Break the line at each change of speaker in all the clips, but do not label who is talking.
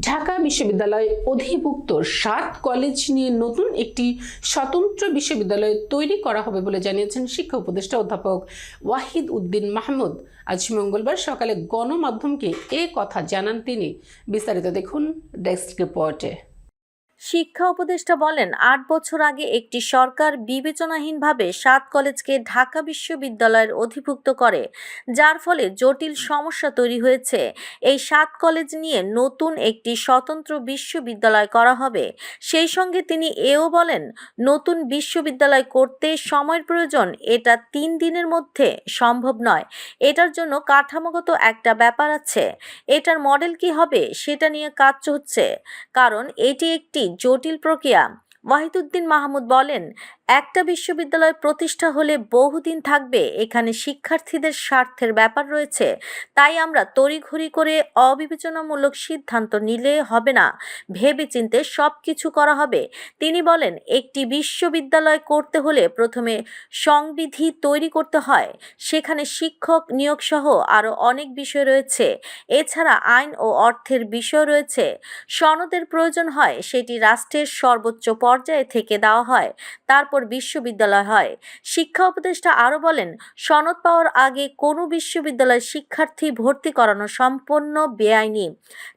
ঢাকা বিশ্ববিদ্যালয় অধিভুক্ত সাত কলেজ নিয়ে নতুন একটি স্বতন্ত্র বিশ্ববিদ্যালয় তৈরি করা হবে বলে জানিয়েছেন শিক্ষা উপদেষ্টা অধ্যাপক ওয়াহিদ উদ্দিন মাহমুদ। আজ মঙ্গলবার সকালে গণমাধ্যমকে এ কথা জানান তিনি। বিস্তারিত দেখুন ডেস্ক রিপোর্টে।
শিক্ষা উপদেষ্টা বলেন, আট বছর আগে একটি সরকার বিবেচনাহীনভাবে সাত কলেজকে ঢাকা বিশ্ববিদ্যালয়ের অধিভুক্ত করে, যার ফলে জটিল সমস্যা তৈরি হয়েছে। এই সাত কলেজ নিয়ে নতুন একটি স্বতন্ত্র বিশ্ববিদ্যালয় করা হবে। সেই সঙ্গে তিনি এও বলেন, নতুন বিশ্ববিদ্যালয় করতে সময়ের প্রয়োজন, এটা তিন দিনের মধ্যে সম্ভব নয়। এটার জন্য কাঠামোগত একটা ব্যাপার আছে। এটার মডেল কি হবে, সেটা নিয়ে কাজ হচ্ছে কারণ এটি একটি জটিল প্রক্রিয়া। ওয়াহিদুদ্দিন মাহমুদ বলেন একটা বিশ্ববিদ্যালয় প্রতিষ্ঠা হলে বহুদিন থাকবে, এখানে শিক্ষার্থীদের স্বার্থের ব্যাপার রয়েছে। তাই আমরা তড়িঘড়ি করে অবিবেচনামূলক সিদ্ধান্ত নিলে হবে না। ভেবেচিন্তে সব কিছু করা হবে। তিনি বলেন, একটি বিশ্ববিদ্যালয় করতে হলে প্রথমে সংবিধি তৈরি করতে হয়। সেখানে শিক্ষক নিয়োগ সহ আরও অনেক বিষয় রয়েছে। এছাড়া আইন ও অর্থের বিষয় রয়েছে। সনদের প্রয়োজন হয়, সেটি রাষ্ট্রের সর্বোচ্চ পর্যায়ে থেকে দেওয়া হয়। তারপর বিশ্ববিদ্যালয় হয়। শিক্ষা উপদেষ্টা আরও বলেন, সনদ পাওয়ার আগে কোনো বিশ্ববিদ্যালয় শিক্ষার্থী ভর্তি করানো সম্পূর্ণ বেআইনি।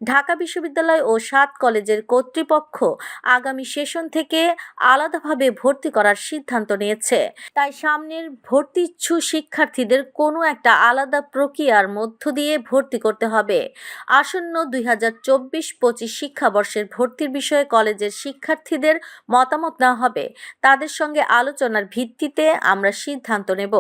ঢাকা বিশ্ববিদ্যালয় ও সাত কলেজের কর্তৃপক্ষ আগামী সেশন থেকে আলাদাভাবে ভর্তি করার সিদ্ধান্ত নিয়েছে। তাই সামনের ভর্তি ইচ্ছু শিক্ষার্থীদের কোনো একটা আলাদা প্রক্রিয়ার মধ্য দিয়ে ভর্তি করতে হবে। আসন্ন দুই হাজার চব্বিশ পঁচিশ শিক্ষাবর্ষের ভর্তির বিষয়ে কলেজের শিক্ষার্থীদের মতামত নেওয়া হবে। তাদের সঙ্গে আলোচনার ভিত্তিতে আমরা সিদ্ধান্ত নেব।